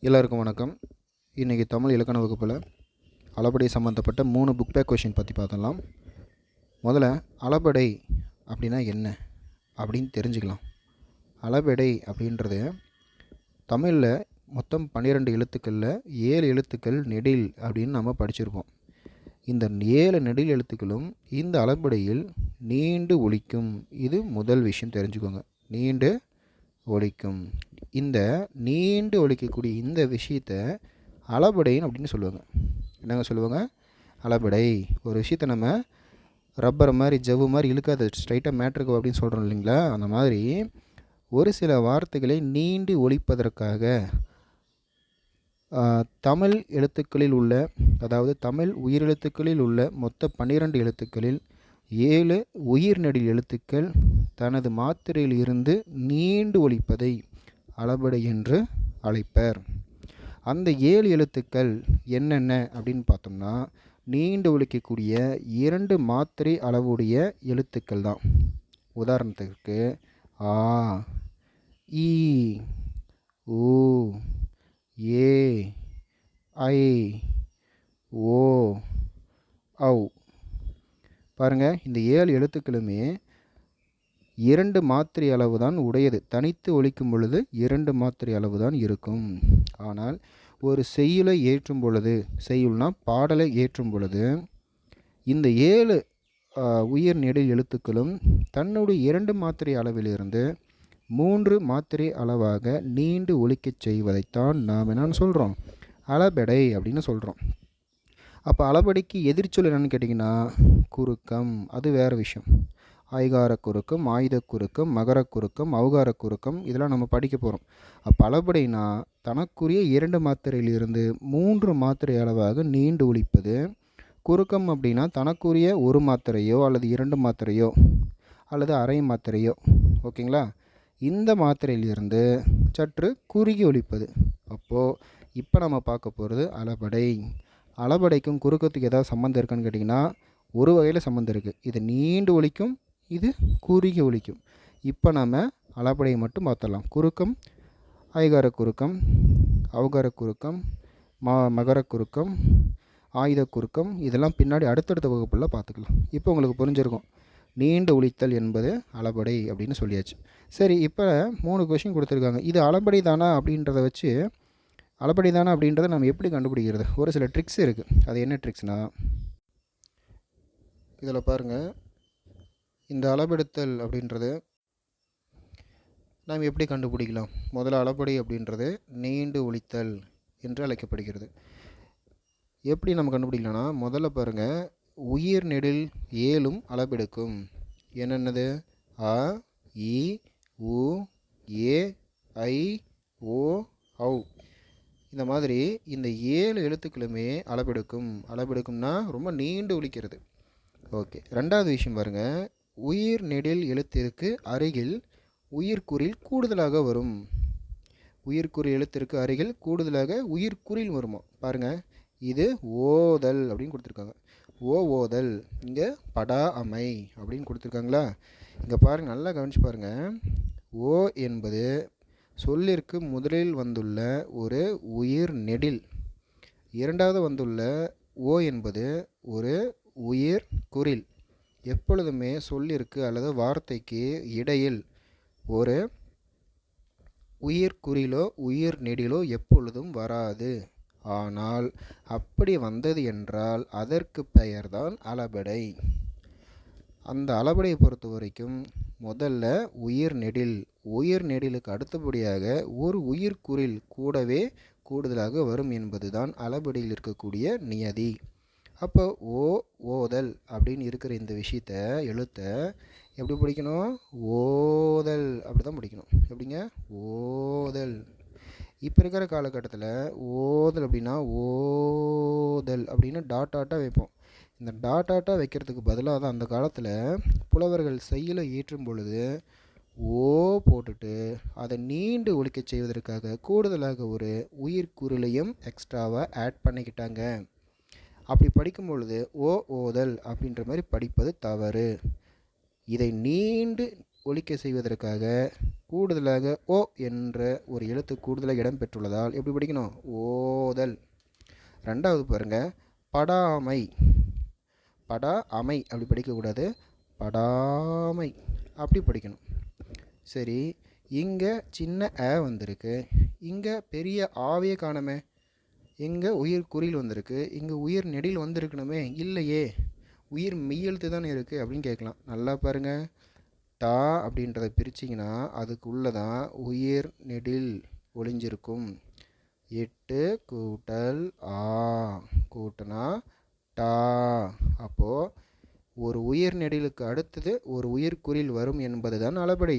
எல்லாருக்கும் வணக்கம். இன்றைக்கி தமிழ் இலக்கண வகுப்பில் அளபடை சம்மந்தப்பட்ட மூணு புக் பேக் கொஷின் பற்றி பார்த்தலாம் முதல்ல அளபடை அப்படின்னா என்ன? அப்படின்னு தெரிஞ்சுக்கலாம். அளபடை அப்படின்றது தமிழில் மொத்தம் பன்னிரெண்டு எழுத்துக்களில் ஏழு எழுத்துக்கள் நெடில் அப்படின்னு நம்ம படிச்சிருப்போம். இந்த ஏழு நெடில் எழுத்துக்களும் இந்த அளபடையில் நீண்டு ஒழிக்கும் இது முதல் விஷயம் தெரிஞ்சுக்கோங்க. நீண்டு ஒழிக்கும். இந்த நீண்டு ஒழிக்கக்கூடிய இந்த விஷயத்த அளபடைன்னு அப்படின்னு சொல்லுவாங்க. என்னங்க சொல்லுவாங்க? அளபடை. ஒரு விஷயத்த நம்ம ரப்பர் மாதிரி ஜவ்வு மாதிரி இழுக்காது ஸ்ட்ரைட்டாக மேட்ருக்கு அப்படின்னு சொல்கிறோம் இல்லைங்களா? அந்த மாதிரி ஒரு சில வார்த்தைகளை நீண்டு ஒழிப்பதற்காக தமிழ் எழுத்துக்களில் உள்ள அதாவது தமிழ் உயிரெழுத்துக்களில் உள்ள மொத்த பன்னிரண்டு எழுத்துக்களில் ஏழு உயிர்நெடில் எழுத்துக்கள் தனது மாத்திரையில் இருந்து நீண்டு ஒழிப்பதை அளபடை என்று அழைப்பர். அந்த ஏழு எழுத்துக்கள் என்னென்ன அப்படின்னு பார்த்தோம்னா நீண்டு ஒழிக்கக்கூடிய இரண்டு மாத்திரை அளவுடைய எழுத்துக்கள் தான். உதாரணத்துக்கு ஆ ஈ ஊ ஏ ஐ ஓ ஔ. பாருங்கள் இந்த ஏழு எழுத்துக்களுமே இரண்டு மாத்திரை அளவு தான் உடையது. தனித்து ஒழிக்கும் பொழுது இரண்டு மாத்திரை அளவு தான் இருக்கும். ஆனால் ஒரு செய்யுளை ஏற்றும் பொழுது செய்யுள்னா பாடலை ஏற்றும் பொழுது இந்த ஏழு உயிர் நெடில் எழுத்துக்களும் தன்னுடைய இரண்டு மாத்திரை அளவிலிருந்து மூன்று மாத்திரை அளவாக நீண்டு ஒழிக்கச் செய்வதைத்தான் நாம் என்னன்னு சொல்கிறோம் அளபெடை அப்படின்னு சொல்கிறோம் அப்போ அளபடிக்கு எதிர்ச்சொல் என்னென்னு கேட்டிங்கன்னா குறுக்கம். அது வேறு விஷயம். ஐகார குறுக்கம் ஆயுத குறுக்கம் மகர குறுக்கம் அவுகார குறுக்கம் இதெல்லாம் நம்ம படிக்க போகிறோம் அப்போ அளபடினா தனக்குரிய இரண்டு மாத்திரையிலிருந்து மூன்று மாத்திரை அளவாக நீண்டு ஒழிப்பது குறுக்கம் அப்படின்னா தனக்குரிய ஒரு மாத்திரையோ அல்லது இரண்டு மாத்திரையோ அல்லது அரை மாத்திரையோ ஓகேங்களா? இந்த மாத்திரையிலிருந்து சற்று குறுகி ஒழிப்பது. அப்போது இப்போ நம்ம பார்க்க போகிறது அளபடை அளபடைக்கும் குறுக்கத்துக்கு ஏதாவது சம்மந்தம் இருக்கான்னு கேட்டிங்கன்னா ஒரு வகையில் சம்மந்தம் இருக்குது இது நீண்டு ஒழிக்கும் இது குறுகி ஒழிக்கும் இப்போ நாம் அளபடையை மட்டும் பார்த்துடலாம். குறுக்கம் ஐகார குறுக்கம் அவகார குறுக்கம் ம மகர குறுக்கம் ஆயுத குறுக்கம் இதெல்லாம் பின்னாடி அடுத்தடுத்த வகுப்பில் பார்த்துக்கலாம். இப்போ உங்களுக்கு புரிஞ்சிருக்கும். நீண்டு ஒழித்தல் என்பது அளபடை அப்படின்னு சொல்லியாச்சு. சரி இப்போ மூணு கொஷின் கொடுத்துருக்காங்க. இது அளபடை தானா அப்படின்றத வச்சு அளபடி தானே அப்படின்றத நம்ம எப்படி கண்டுபிடிக்கிறது? ஒரு சில ட்ரிக்ஸ் இருக்குது அது என்ன ட்ரிக்ஸ்னால் இதில் பாருங்கள் இந்த அளபெடுத்தல் அப்படின்றது நாம் எப்படி கண்டுபிடிக்கலாம்? முதல்ல அளபடி அப்படின்றது நீண்டு ஒழித்தல் என்று அழைக்கப்படுகிறது. எப்படி நம்ம கண்டுபிடிக்கலாம்னா முதல்ல பாருங்கள் உயிர் நெடில் ஏழும் அளபெடுக்கும் என்னென்னது? அ இ உ ஏ ஐ ஓ ஔ. இந்த மாதிரி இந்த ஏழு எழுத்துக்களுமே அளபெடுக்கும் அளபெடுக்கும்னா ரொம்ப நீண்டு ஒழிக்கிறது. ஓகே ரெண்டாவது விஷயம் பாருங்கள் உயிர் நெடில் எழுத்திற்கு அருகில் உயிர்க்குறில் கூடுதலாக வரும். உயிர்க்குறி எழுத்திற்கு அருகில் கூடுதலாக உயிர்க்குறில் வருமா? பாருங்கள் இது ஓதல் அப்படின்னு கொடுத்துருக்காங்க. ஓ ஓதல். இங்கே படா அமை அப்படின்னு கொடுத்துருக்காங்களா? இங்கே பாருங்கள் நல்லா கவனிச்சு பாருங்கள் ஓ என்பது சொல்லிற்கு முதலில் வந்துள்ள ஒரு உயிர் நெடில். இரண்டாவது வந்துள்ள ஓ என்பது ஒரு உயிர் குறில் எப்பொழுதுமே சொல்லிற்கு அல்லது வார்த்தைக்கு இடையில் ஒரு உயிர் குறிலோ உயிர் நெடிலோ எப்பொழுதும் வராது. ஆனால் அப்படி வந்தது என்றால் அதற்கு பெயர்தான் அளபடை. அந்த அளபடையை பொறுத்த வரைக்கும் முதல்ல உயிர் நெடில் உயிர் நெடிலுக்கு அடுத்தபடியாக ஒரு உயிர்க்குறில் கூடவே கூடுதலாக வரும் என்பதுதான் அளபடியில் இருக்கக்கூடிய நியதி. அப்போ ஓ ஓதல் அப்படின்னு இருக்கிற இந்த விஷயத்த எழுத்த எப்படி பிடிக்கணும்? ஓதல் அப்படி தான் பிடிக்கணும். எப்படிங்க? ஓதல். இப்போ இருக்கிற காலகட்டத்தில் ஓதல் அப்படின்னா ஓதல் அப்படின்னு டாட் டாட்டாக வைப்போம். இந்த டாட் டாட்டாக வைக்கிறதுக்கு பதிலாக தான் அந்த காலத்தில் புலவர்கள் செய்யலை ஏற்றும் பொழுது ஓ போட்டுட்டு அதை நீண்டு ஒழிக்க செய்வதற்காக கூடுதலாக ஒரு உயிர்க்குறிலையும் எக்ஸ்ட்ராவாக ஆட் பண்ணிக்கிட்டாங்க. அப்படி படிக்கும் பொழுது ஓ ஓதல் அப்படின்ற மாதிரி படிப்பது தவறு. இதை நீண்டு ஒழிக்க செய்வதற்காக கூடுதலாக ஓ என்ற ஒரு எழுத்து கூடுதலாக இடம் பெற்றுள்ளதால் எப்படி படிக்கணும்? ஓதல். ரெண்டாவது பாருங்கள் படாமை படா அமை அப்படி படிக்கக்கூடாது. படாமை அப்படி படிக்கணும். சரி இங்கே சின்ன ஆ வந்திருக்கு. இங்கே பெரிய ஆவே காணமே. இங்கே உயிர் குறில் வந்திருக்கு? இங்கே உயிர் நெடில் வந்திருக்கணுமே? இல்லையே. உயிர் மெய்யெழுத்து தானே இருக்குது அப்படின்னு கேட்கலாம். நல்லா பாருங்கள் டா அப்படின்றத பிரிச்சிங்கன்னா அதுக்குள்ளே தான் உயிர் நெடில் ஒளிஞ்சிருக்கும். எட்டு கூட்டல் ஆ கூட்டனா டா. அப்போது ஒரு உயிர் நெடிலுக்கு அடுத்தது ஒரு உயிர்குறில் வரும் என்பது தான் அளபடி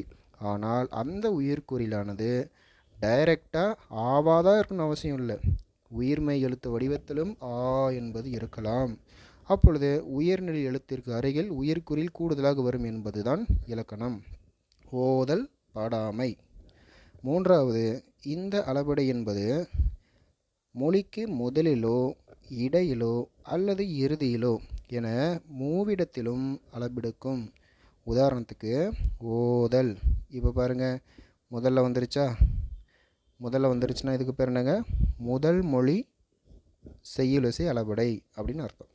ஆனால் அந்த உயிர்குறிலானது டைரெக்டாக ஆவாதான் இருக்கணும்னு அவசியம் இல்லை. உயிர்மெய் எழுத்து வடிவத்திலும் ஆ என்பது இருக்கலாம். அப்பொழுது உயர்நிலை எழுத்திற்கு அருகில் உயிர்குறில் கூடுதலாக வரும் என்பதுதான் இலக்கணம். ஓதல் பாடாமை. மூன்றாவது இந்த அளபடை என்பது மொழிக்கு முதலிலோ இடையிலோ அல்லது இறுதியிலோ என மூவிடத்திலும் அளபெடுக்கும். உதாரணத்துக்கு ஓதல். இப்போ பாருங்கள் முதல்ல வந்துருச்சா? முதல்ல வந்துருச்சுன்னா இதுக்கு பேர் என்னங்க? முதல் மொழி செய்யுலிசை அளபடை அப்படின்னு அர்த்தம்.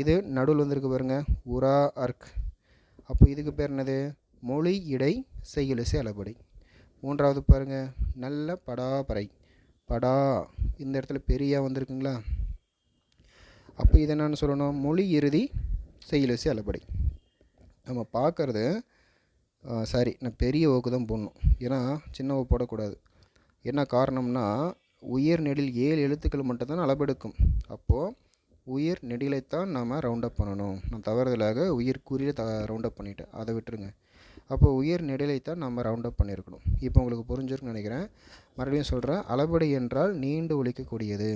இது நடுவில் வந்திருக்கு பாருங்க உரா அர்க். அப்போ இதுக்கு பேர் என்னது? மொழி இடை செய்யுலிசை அளபடை. மூன்றாவது பாருங்கள் நல்ல படாபறை. படா இந்த இடத்துல பெரியா வந்திருக்குங்களா? அப்போ இதை என்னன்னு சொல்லணும்? மொழி இறுதி செய்யுலிசை அளபடை. நம்ம பார்க்குறது சாரி நான் பெரிய ஓக்கு தான் போடணும். ஏன்னா சின்ன ஓ போடக்கூடாது. என்ன காரணம்னா உயர் நெடில் ஏழு எழுத்துக்கள் மட்டும்தான் அளபெடுக்கும் அப்போது உயிர் நெடிலைத்தான் நாம் ரவுண்ட் அப் பண்ணணும். நான் தவறுதலாக உயிர் குறியில் த ரவுண்ட் அப் பண்ணிட்டேன். அதை விட்டுருங்க. அப்போ உயர் நெடிலைத்தான் நம்ம ரவுண்ட் அப் பண்ணியிருக்கணும். இப்போ உங்களுக்கு புரிஞ்சிருக்குன்னு நினைக்கிறேன். மறுபடியும் சொல்கிறேன் அளபடி என்றால் நீண்டு ஒழிக்கக்கூடியது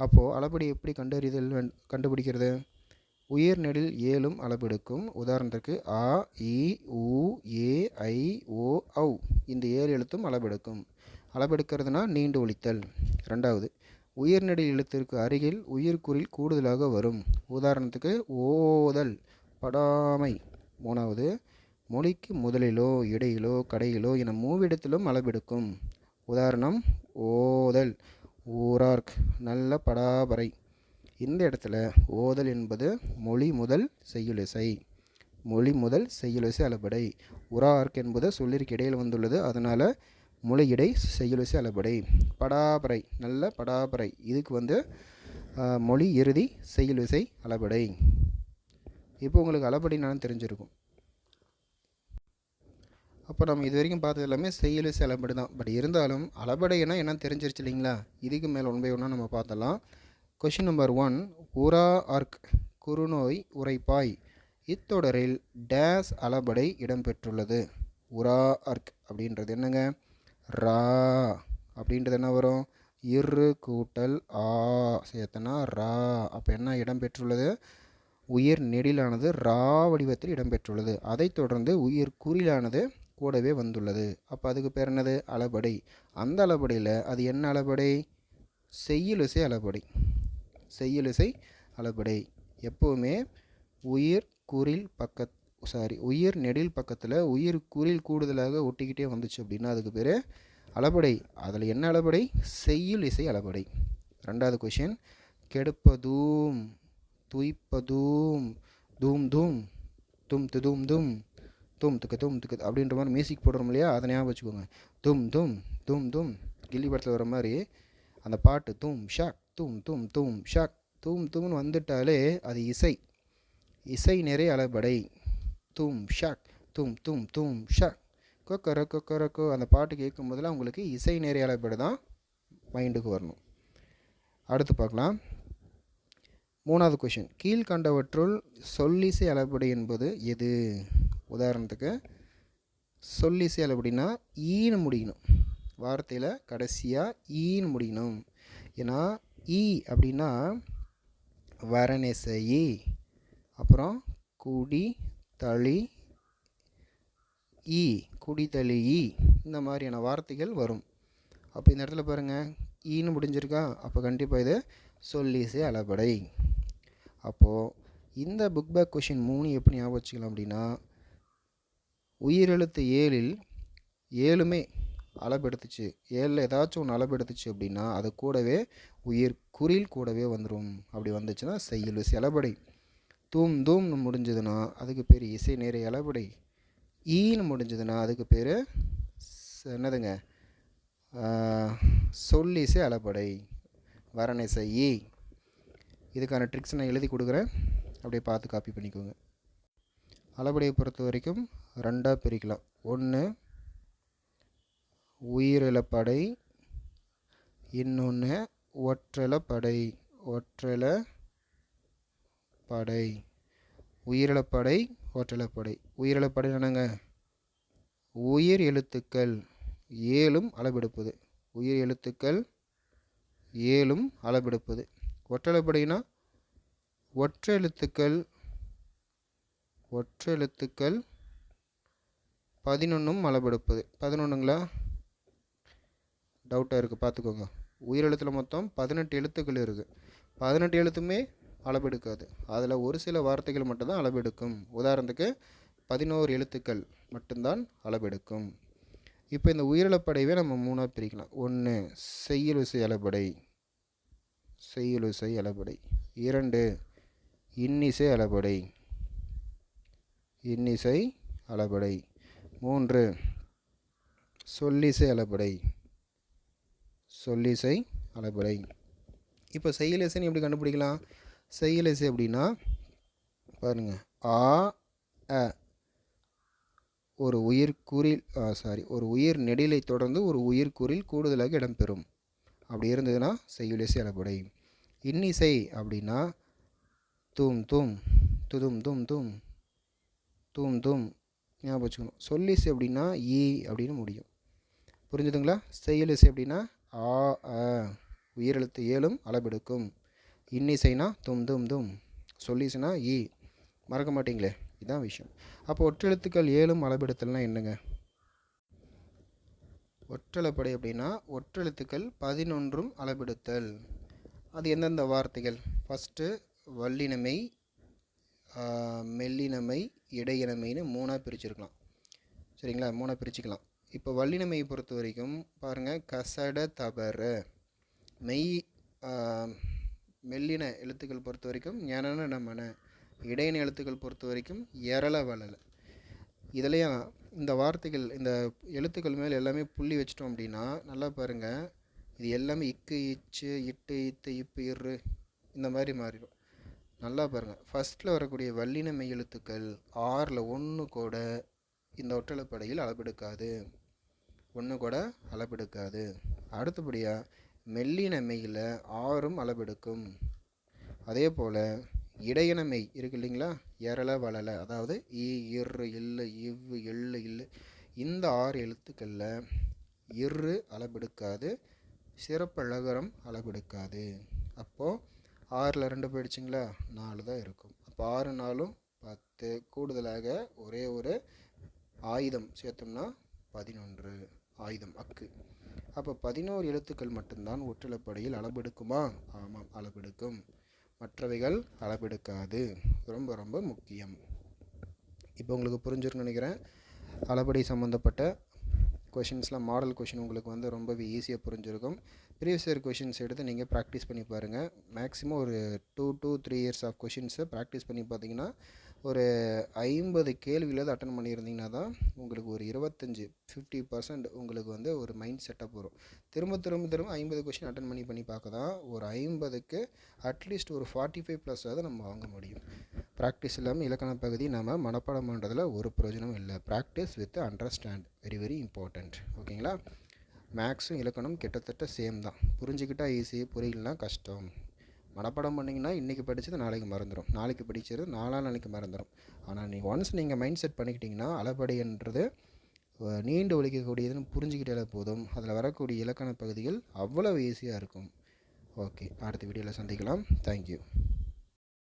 அப்போது அளபடி எப்படி கண்டறிதல் கண்டுபிடிக்கிறது? உயர் நெடில் ஏழும் அளபெடுக்கும் உதாரணத்துக்கு ஆ இ உ ஏ ஐ ஓ ஔ. இந்த ஏழு எழுத்தும் அளபெடுக்கும் அளபெடுக்கிறதுனா நீண்டு ஒழித்தல். ரெண்டாவது உயிர்நடை எழுத்திற்கு அருகில் உயிர்க்குறில் கூடுதலாக வரும். உதாரணத்துக்கு ஓதல் படாமை. மூணாவது மொழிக்கு முதலிலோ இடையிலோ கடையிலோ என மூவிடத்திலும் அளபெடுக்கும் உதாரணம் ஓதல் ஊரார்க் நல்ல படாபறை. இந்த இடத்துல ஓதல் என்பது மொழி முதல் செய்யுளிசை. மொழி முதல் செய்யுளிசை அளபடை. உரார்க் என்பது சொல்லிற்கு இடையில் வந்துள்ளது. அதனால் மொழியிடை செய்யுளிசை அளபடை. படாபறை நல்ல படாபறை. இதுக்கு வந்து மொழி இறுதி செய்யுளிசை அளபடை. இப்போ உங்களுக்கு அளபடினாலும் தெரிஞ்சிருக்கும். அப்போ நம்ம இது வரைக்கும் பார்த்தது எல்லாமே செய்யலுசை அளபடி தான். பட் இருந்தாலும் அளபடைனா என்னன்னு தெரிஞ்சிருச்சு இல்லைங்களா? இதுக்கு மேலே ஒன் பை ஒன்றா நம்ம பார்த்தலாம். கொஷின் நம்பர் ஒன் உரா ஆர்க் குறுநோய் உரைப்பாய் இத்தொடரில் டேஸ் அளபடை இடம்பெற்றுள்ளது. உரா அர்க் அப்படின்றது என்னங்க? ரா அப்படின்றது என்ன வரும்? இரு கூட்டல் ஆ சேர்த்தனா ரா. அப்போ என்ன இடம்பெற்றுள்ளது? உயிர் நெடிலானது ரா வடிவத்தில் இடம்பெற்றுள்ளது. அதைத் தொடர்ந்து உயிர் குறிலானது கூடவே வந்துள்ளது. அப்போ அதுக்கு பேர் என்னது? அளபடை. அந்த அளபடையில் அது என்ன அளபடை? செய்யுளிசை அளபடை. செய்யுளிசை அளபடை. எப்போவுமே உயிர் குறில் பக்கத் சாரி உயிர் நெடில் பக்கத்தில் உயிர் குறில் கூடுதலாக ஒட்டிக்கிட்டே வந்துச்சு அப்படின்னா அதுக்கு பேர் அளபடை. அதில் என்ன அளபடை? செய்யுள் இசை அளபடை. ரெண்டாவது கொஷின் கெடுப்பதூம் துய்ப்பதூம் தூம் தூம் தும் துதும் தும் தும் துக்கு தும் துக்கு அப்படின்ற மாதிரி மியூசிக் போடுறோம் இல்லையா? அதை ஞாபகம் வச்சுக்கோங்க. தும் தும் தும் தும். கில்லி படத்தில் வர மாதிரி அந்த பாட்டு தும் ஷாக் தூம் தும் தூம் ஷாக் தும் தும்னு வந்துட்டாலே அது இசை. இசை நிறைய அளபடை. தூம் ஷாக் தூம் தூம் தூம் ஷாக். கொக்கர கொக்கரக்கோ அந்த பாட்டு கேட்கும் போதெல்லாம் உங்களுக்கு இசை நிறை அளபடை தான் மைண்டுக்கு வரணும். அடுத்து பார்க்கலாம். மூணாவது கொஷின் கீழ்கண்டவற்றுள் சொல்லிசை அளபடி என்பது எது? உதாரணத்துக்கு சொல்லிசை அளபடினா ஈன்னு முடியணும் வார்த்தையில் கடைசியாக ஈன்னு முடியணும் ஏன்னா ஈ அப்படின்னா வரணிசை அப்புறம் குடி தளி ஈ குடிதளி ஈ இந்த மாதிரியான வார்த்தைகள் வரும். அப்போ இந்த இடத்துல பாருங்கள் ஈன்னு முடிஞ்சிருக்கா? அப்போ கண்டிப்பாக இது சொல்லிசே அளபடை அப்போது இந்த புக் பேக் கொஷின் மூணு எப்படி ஞாபகம் வச்சுக்கலாம் அப்படின்னா உயிரெழுத்து ஏழில் ஏழுமே அளபெடுத்துச்சு ஏழில் ஏதாச்சும் ஒன்று அளபெடுத்துச்சு அப்படின்னா அது கூடவே உயிர் குறில் கூடவே வந்துடும் அப்படி வந்துச்சுன்னா செய்யுள் செலபடை தூம் தூம்னு முடிஞ்சதுன்னா அதுக்கு பேர் இசை நேர அளபடை ஈன்னு முடிஞ்சதுன்னா அதுக்கு பேர் என்னதுங்க? சொல்லிசை அளபடை வரணிசை ஈ. இதுக்கான ட்ரிக்ஸ் நான் எழுதி கொடுக்குறேன். அப்படியே பார்த்து காப்பி பண்ணிக்கோங்க. அளபடியை பொறுத்த வரைக்கும் ரெண்டாக பிரிக்கலாம். ஒன்று உயிரிழப்படை. இன்னொன்று ஒற்றலப்படை ஒற்றலை படை உயிரிழப்படை ஓட்டலப்படை. உயிரிழப்படை என்னங்க? உயிர் எழுத்துக்கள் ஏழும் அளவெடுப்பது. உயிர் எழுத்துக்கள் ஏழும் அளவெடுப்பது. ஒற்றலப்படைனா ஒற்றை எழுத்துக்கள் ஒற்றை எழுத்துக்கள் பதினொன்றும் அளவெடுப்பது. பதினொன்றுங்களா டவுட்டாக இருக்குது பார்த்துக்கோங்க. உயிரெழுத்தில் மொத்தம் பதினெட்டு எழுத்துக்கள் இருக்குது பதினெட்டு எழுத்துமே அளவெடுக்காது. அதில் ஒரு சில வார்த்தைகள் மட்டும்தான் அளவெடுக்கும். உதாரணத்துக்கு பதினோரு எழுத்துக்கள் மட்டும்தான் அளவெடுக்கும். இப்போ இந்த உயிரிழப்படையவே நம்ம மூணாக பிரிக்கலாம். ஒன்று செய்யுளிசை அளபடை செய்யுளிசை அளபடை இரண்டு இன்னிசை அளபடை இன்னிசை அளபடை மூன்று சொல்லிசை அளபடை சொல்லிசை அளபடை இப்போ செய்யலிசைன்னு எப்படி கண்டுபிடிக்கலாம்? செய்யலிசை அப்படின்னா பாருங்கள் ஆ அ ஒரு உயிர்குறில் சாரி ஒரு உயிர் நெடிலை தொடர்ந்து ஒரு உயிர்குறில் கூடுதலாக இடம்பெறும். அப்படி இருந்ததுன்னா செய்யுளிசை அளபடை இன்னிசை அப்படின்னா தூம் தூம் துதும் தும் தும் தூம் தூம் ஞாபகம் வச்சுக்கணும். சொல்லிசை அப்படின்னா ஈ அப்படின்னு முடியும். புரிஞ்சுதுங்களா? செய்யலிசை அப்படின்னா ஆ அ உயிரெழுத்து ஏழும் அளபெடுக்கும் இன்னிசைனா தும் தும் தும். சொல்லிசைனா ஈ. மறக்க மாட்டீங்களே? இதுதான் விஷயம். அப்போ ஒற்றெழுத்துக்கள் ஏழும் அளபெடுத்தல்னா என்னங்க? ஒற்றளப்படை அப்படின்னா ஒற்றெழுத்துக்கள் பதினொன்றும் அளபெடுத்தல் அது எந்தெந்த வார்த்தைகள்? ஃபஸ்ட்டு வல்லினமை மெல்லினமை இடையினமைன்னு மூணாக பிரிச்சிருக்கலாம். சரிங்களா? மூணாக பிரிச்சுக்கலாம். இப்போ வல்லினமையை பொறுத்த வரைக்கும் பாருங்கள் கசட தபர மெய் மெல்லின எழுத்துக்கள் பொறுத்த வரைக்கும் ஞான நமன இடையின எழுத்துக்கள் பொறுத்த வரைக்கும் எரள வளல. இதுலேயும் இந்த வார்த்தைகள் இந்த எழுத்துக்கள் மேலே எல்லாமே புள்ளி வச்சிட்டோம் அப்படின்னா நல்லா பாருங்கள் இது எல்லாமே இக்கு இச்சு இட்டு இத்து இப்பு இரு இந்த மாதிரி மாறிடும். நல்லா பாருங்கள் ஃபஸ்ட்டில் வரக்கூடிய வல்லின மெய் எழுத்துக்கள் ஆறில் ஒன்று கூட இந்த ஒட்டலப்படையில் அளவெடுக்காது. ஒன்று கூட அளவெடுக்காது. அடுத்தபடியாக மெல்லின மெய்யில் ஆறும் அளவெடுக்கும். அதே போல் இடையின மெய் இருக்கு இல்லைங்களா? எரள வளல அதாவது இ இரு இல்லு இவ்வு எள்ளு இல்லு இந்த ஆறு எழுத்துக்களில் இரு அளவெடுக்காது சிறப்பழகரம் அளவெடுக்காது. அப்போது ஆறில் ரெண்டு போயிடுச்சிங்களா? நாலு தான் இருக்கும். அப்போ ஆறு நாளும் பத்து. கூடுதலாக ஒரே ஒரு ஆயுதம் சேர்த்தோம்னா பதினொன்று. ஆயுதம் அக்கு. அப்போ பதினோரு எழுத்துக்கள் மட்டும்தான் ஒற்றிலப்படையில் அளபெடுக்குமா ஆமாம் அளபெடுக்கும் மற்றவைகள் அளபெடுக்காது ரொம்ப ரொம்ப முக்கியம். இப்போ உங்களுக்கு புரிஞ்சிருக்குன்னு நினைக்கிறேன். அளபடி சம்மந்தப்பட்ட கொஷின்ஸ்லாம் மாடல் கொஷின் உங்களுக்கு வந்து ரொம்பவே ஈஸியாக புரிஞ்சிருக்கும். ப்ரீவியஸ் இயர் கொஷின்ஸ் எடுத்து நீங்கள் ப்ராக்டிஸ் பண்ணி பாருங்கள் மேக்ஸிமம் ஒரு two two three years of கொஷின்ஸை practice பண்ணி பார்த்தீங்கன்னா ஒரு ஐம்பது கேள்வியிலாவது அட்டன் பண்ணியிருந்தீங்கன்னா தான் உங்களுக்கு ஒரு இருபத்தஞ்சி ஃபிஃப்டி பர்சன்ட் உங்களுக்கு வந்து ஒரு மைண்ட் செட்டப் வரும். திரும்ப திரும்ப திரும்ப ஐம்பது கொஷின் அட்டன் பண்ணி பண்ணி பார்க்க தான் ஒரு ஐம்பதுக்கு அட்லீஸ்ட் ஒரு ஃபார்ட்டி ஃபைவ் ப்ளஸ்ஸாவது நம்ம வாங்க முடியும். ப்ராக்டிஸ் இல்லாமல் இலக்கண பகுதி நம்ம மனப்பாடம் பண்ணுறதுல ஒரு பிரயோஜனம் இல்லை. Practice with understand very very important ஓகேங்களா மேக்ஸும் இலக்கணம் கிட்டத்தட்ட சேம் தான். புரிஞ்சுக்கிட்டால் ஈஸி புரியலனா கஷ்டம். மனப்பாடம் பண்ணிங்கன்னா இன்றைக்கி படித்தது நாளைக்கு மறந்துடும் நாளைக்கு படித்தது நாலா நாளைக்கு மறந்துடும் ஆனால் நீ ஒன்ஸ் நீங்கள் மைண்ட் செட் பண்ணிக்கிட்டிங்கன்னா அளபடின்றது நீண்டு ஒழிக்கக்கூடியதுன்னு புரிஞ்சுக்கிட்டாலே போதும். அதில் வரக்கூடிய இலக்கண பகுதிகள் அவ்வளவு ஈஸியாக இருக்கும். ஓகே அடுத்த வீடியோவில் சந்திக்கலாம். தேங்க்யூ